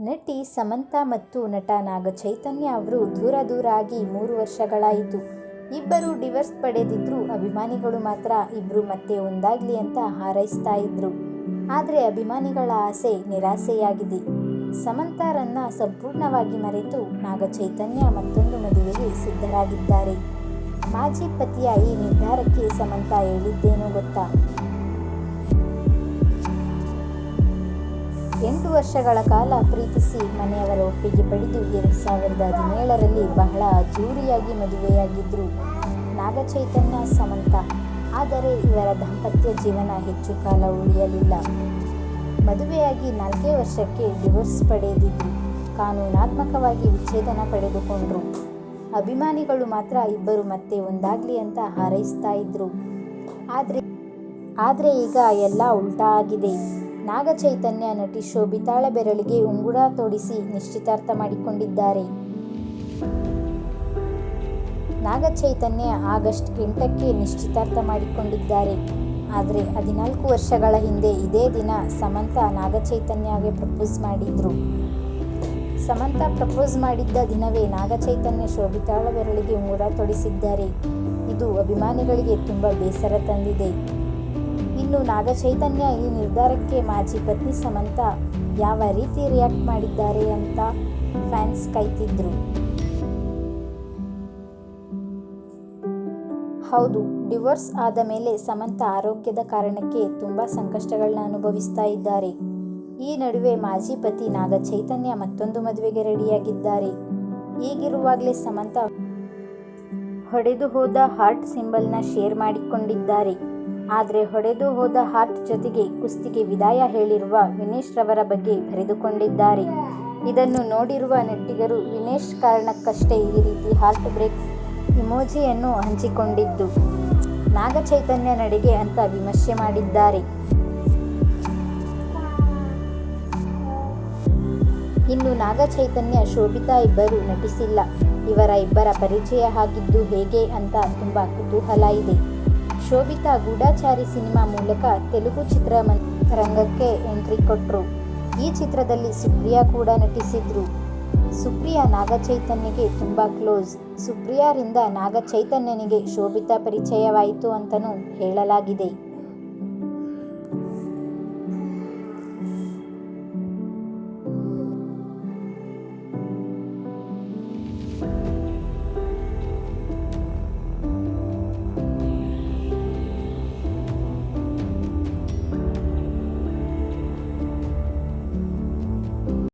ನಟಿ ಸಮಂತಾ ಮತ್ತು ನಟ ನಾಗ ಚೈತನ್ಯ ಅವರು ದೂರ ದೂರ ಆಗಿ ಮೂರು ವರ್ಷಗಳಾಯಿತು. ಇಬ್ಬರು ಡಿವರ್ಸ್ ಪಡೆದಿದ್ರು. ಅಭಿಮಾನಿಗಳು ಮಾತ್ರ ಇಬ್ಬರು ಮತ್ತೆ ಒಂದಾಗ್ಲಿ ಅಂತ ಹಾರೈಸ್ತಾ ಇದ್ರು. ಆದರೆ ಅಭಿಮಾನಿಗಳ ಆಸೆ ನಿರಾಸೆಯಾಗಿದೆ. ಸಮಂತಾರನ್ನ ಸಂಪೂರ್ಣವಾಗಿ ಮರೆತು ನಾಗ ಚೈತನ್ಯ ಮತ್ತೊಂದು ಮದುವೆಗೆ ಸಿದ್ಧರಾಗಿದ್ದಾರೆ. ಮಾಜಿ ಪತಿಯ ಈ ನಿರ್ಧಾರಕ್ಕೆ ಸಮಂತಾ ಹೇಳಿದ್ದೇನೋ ಗೊತ್ತಾ? ಎಂಟು ವರ್ಷಗಳ ಕಾಲ ಪ್ರೀತಿಸಿ ಮನೆಯವರ ಒಪ್ಪಿಗೆ ಪಡೆದು ಎರಡು ಸಾವಿರದ ಹದಿನೇಳರಲ್ಲಿ ಬಹಳ ಅದ್ದೂರಿಯಾಗಿ ಮದುವೆಯಾಗಿದ್ದರು ನಾಗಚೈತನ್ಯ, ಸಮಂತ. ಆದರೆ ಇವರ ದಾಂಪತ್ಯ ಜೀವನ ಹೆಚ್ಚು ಕಾಲ ಉಳಿಯಲಿಲ್ಲ. ಮದುವೆಯಾಗಿ ನಾಲ್ಕೇ ವರ್ಷಕ್ಕೆ ಡಿವೋರ್ಸ್ ಪಡೆದಿದ್ದು ಕಾನೂನಾತ್ಮಕವಾಗಿ ವಿಚ್ಛೇದನ ಪಡೆದುಕೊಂಡರು. ಅಭಿಮಾನಿಗಳು ಮಾತ್ರ ಇಬ್ಬರು ಮತ್ತೆ ಒಂದಾಗ್ಲಿ ಅಂತ ಹಾರೈಸ್ತಾ ಇದ್ರು. ಆದರೆ ಆದರೆ ಈಗ ಎಲ್ಲ ಉಲ್ಟಾ ಆಗಿದೆ. ನಾಗಚೈತನ್ಯ ನಟಿ ಶೋಭಿತಾಳ ಬೆರಳಿಗೆ ಉಂಗುರ ತೊಡಿಸಿ ನಿಶ್ಚಿತಾರ್ಥ ಮಾಡಿಕೊಂಡಿದ್ದಾರೆ. ನಾಗಚೈತನ್ಯ ಆಗಸ್ಟ್ ಎಂಟಕ್ಕೆ ನಿಶ್ಚಿತಾರ್ಥ ಮಾಡಿಕೊಂಡಿದ್ದಾರೆ. ಆದರೆ ಹದಿನಾಲ್ಕು ವರ್ಷಗಳ ಹಿಂದೆ ಇದೇ ದಿನ ಸಮಂತ ನಾಗಚೈತನ್ಯಗೆ ಪ್ರಪೋಸ್ ಮಾಡಿದ್ರು. ಸಮಂತ ಪ್ರಪೋಸ್ ಮಾಡಿದ್ದ ದಿನವೇ ನಾಗಚೈತನ್ಯ ಶೋಭಿತಾಳ ಬೆರಳಿಗೆ ಉಂಗುರ ತೊಡಿಸಿದ್ದಾರೆ. ಇದು ಅಭಿಮಾನಿಗಳಿಗೆ ತುಂಬ ಬೇಸರ ತಂದಿದೆ. ಇನ್ನು ನಾಗಚೈತನ್ಯ ಈ ನಿರ್ಧಾರಕ್ಕೆ ಮಾಜಿ ಪತ್ನಿ ಸಮಂತ ಯಾವ ರೀತಿ ರಿಯಾಕ್ಟ್ ಮಾಡಿದ್ದಾರೆ ಅಂತ ಫ್ಯಾನ್ಸ್ ಕಾಯ್ತಿದ್ರು. ಹೌದು ಡಿವೋರ್ಸ್ ಆದ ಮೇಲೆ ಸಮಂತ ಆರೋಗ್ಯದ ಕಾರಣಕ್ಕೆ ತುಂಬ ಸಂಕಷ್ಟಗಳನ್ನ ಅನುಭವಿಸ್ತಾ ಇದ್ದಾರೆ. ಈ ನಡುವೆ ಮಾಜಿ ಪತಿ ನಾಗ ಚೈತನ್ಯ ಮತ್ತೊಂದು ಮದುವೆಗೆ ರೆಡಿಯಾಗಿದ್ದಾರೆ. ಈಗಿರುವಾಗಲೇ ಸಮಂತ ಹೊಡೆದು ಹೋದ ಹಾರ್ಟ್ ಸಿಂಬಲ್ನ ಶೇರ್ ಮಾಡಿಕೊಂಡಿದ್ದಾರೆ. ಆದರೆ ಹೊಡೆದು ಹೋದ ಹಾರ್ಟ್ ಜೊತೆಗೆ ಕುಸ್ತಿಗೆ ವಿದಾಯ ಹೇಳಿರುವ ವಿನೇಶ್ ರವರ ಬಗ್ಗೆ ಬರೆದುಕೊಂಡಿದ್ದಾರೆ. ಇದನ್ನು ನೋಡಿರುವ ನೆಟ್ಟಿಗರು, ವಿನೇಶ್ ಕಾರಣಕ್ಕಷ್ಟೇ ಈ ರೀತಿ ಹಾರ್ಟ್ ಬ್ರೇಕ್ ಇಮೋಜಿಯನ್ನು ಹಂಚಿಕೊಂಡಿದ್ದು. ನಾಗಚೈತನ್ಯ ನಡೆಗೆ ಅಂತ ವಿಮರ್ಶೆ ಮಾಡಿದ್ದಾರೆ. ಇನ್ನು ನಾಗಚೈತನ್ಯ ಶೋಭಿತಾ ಇಬ್ಬರು ನಟಿಸಿಲ್ಲ. ಇವರ ಇಬ್ಬರ ಪರಿಚಯ ಆಗಿದ್ದು ಹೇಗೆ ಅಂತ ತುಂಬ ಕುತೂಹಲ ಇದೆ. ಶೋಭಿತಾ ಗೂಢಾಚಾರಿ ಸಿನಿಮಾ ಮೂಲಕ ತೆಲುಗು ಚಿತ್ರ ರಂಗಕ್ಕೆ ಎಂಟ್ರಿ ಕೊಟ್ಟರು ಈ ಚಿತ್ರದಲ್ಲಿ ಸುಪ್ರಿಯಾ ಕೂಡ ನಟಿಸಿದ್ರು. ಸುಪ್ರಿಯಾ ನಾಗಚೈತನ್ಯಗೆ ತುಂಬ ಕ್ಲೋಸ್. ಸುಪ್ರಿಯಾರಿಂದ ನಾಗಚೈತನ್ಯನಿಗೆ ಶೋಭಿತಾ ಪರಿಚಯವಾಯಿತು ಅಂತಲೂ ಹೇಳಲಾಗಿದೆ.